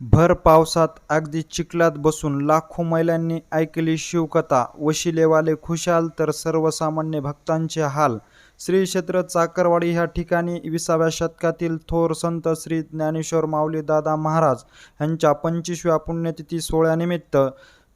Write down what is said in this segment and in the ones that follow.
भर पावसात अगदी चिखलात बसून लाखो महिलांनी ऐकली शिवकथा. वशिलेवाले खुशाल तर सर्वसामान्य भक्तांचे हाल. श्री क्षेत्र चाकरवाडी ह्या ठिकाणी विसाव्या शतकातील थोर संत श्री ज्ञानेश्वर माऊली दादा महाराज यांच्या पंचवीसव्या पुण्यतिथी सोहळ्यानिमित्त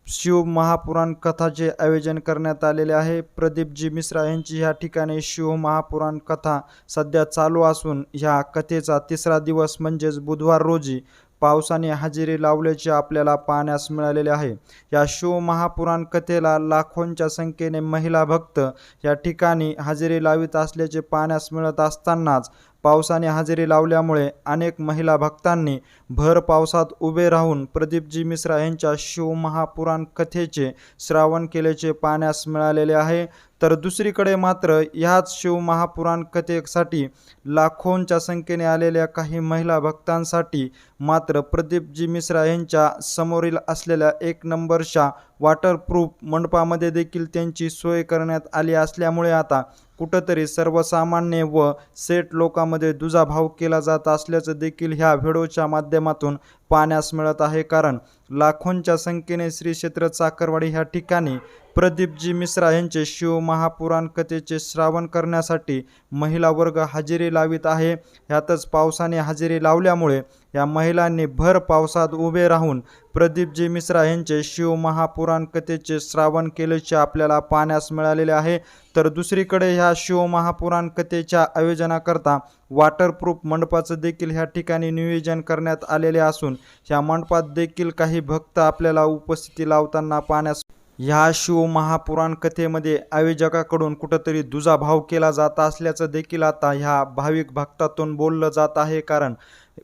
शिव महापुराण कथाचे आयोजन करण्यात आलेले आहे. प्रदीपजी मिश्रा यांची ह्या ठिकाणी शिव महापुराण कथा सध्या चालू असून ह्या कथेचा तिसरा दिवस म्हणजेच बुधवार रोजी पावसाने हजेरी लावल्याचे आपल्याला पाहण्यास मिळालेले आहे. या शिव महापुराण कथेला लाखोंच्या संख्येने महिला भक्त या ठिकाणी हजेरी लावित असल्याचे पाहण्यास मिळत असतानाच पावसाने हजेरी लावल्यामुळे अनेक महिला भक्तांनी भर पावसात उभे राहून प्रदीपजी मिश्रा यांच्या शिव महापुराण कथेचे श्रावण केल्याचे पाहण्यास मिळालेले आहे. तर दुसरीकडे मात्र ह्याच शिव महापुराण कथेसाठी लाखोंच्या संख्येने आलेल्या काही महिला भक्तांसाठी मात्र प्रदीपजी मिश्रा यांच्या समोरील असलेल्या एक नंबरच्या वॉटरप्रूफ मंडपामध्ये देखील त्यांची सोय करण्यात आली असल्यामुळे आता कुठंतरी सर्वसामान्य व सेट लोकांमध्ये दुजाभाव केला जात असल्याचं देखील ह्या व्हिडिओच्या माध्यमातून पाहण्यास मिळत आहे. कारण लाखोंच्या संख्येने श्री क्षेत्र चाकरवाडी ह्या ठिकाणी प्रदीपजी मिश्रा यांचे शिव महापुराण कथेचे श्रावण करण्यासाठी महिला वर्ग हजेरी लावित आहे. ह्यातच पावसाने हजेरी लावल्यामुळे या महिलांनी भर पावसात उभे राहून प्रदीपजी मिश्रा यांचे शिव महापुराण कथेचे श्रावण केल्याचे आपल्याला पाहण्यास मिळालेले आहे. तर दुसरीकडे ह्या शिव महापुराण कथेच्या आयोजनाकरता वॉटरप्रूफ मंडपाचं देखील ह्या ठिकाणी नियोजन करण्यात आलेले असून ह्या मंडपात देखील काही भक्त आपल्याला उपस्थिती लावताना पाहण्यास ह्या शिव महापुराण कथेमध्ये आयोजकाकडून कुठंतरी दुजाभाव केला जात असल्याचं देखील आता ह्या भाविक भक्तातून बोललं जात आहे. कारण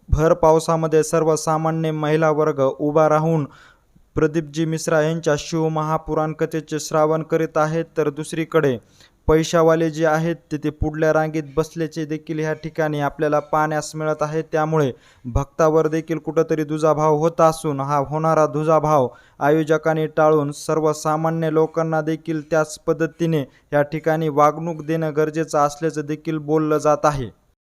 भर पावसामध्ये सर्वसामान्य महिला वर्ग उभा राहून प्रदीपजी मिश्रा यांच्या शिव महापुराण कथेचे श्रावण करीत आहेत. तर दुसरीकडे पैशावाले जे आहेत तिथे पुढल्या रांगेत बसल्याचे देखील ह्या ठिकाणी आपल्याला पाहण्यास मिळत आहे. त्यामुळे भक्तावर देखील कुठंतरी दुजाभाव होत असून हा होणारा दुजाभाव आयोजकांनी टाळून सर्वसामान्य लोकांना देखील त्याच पद्धतीने या ठिकाणी वागणूक देणं गरजेचं असल्याचं देखील बोललं जात आहे.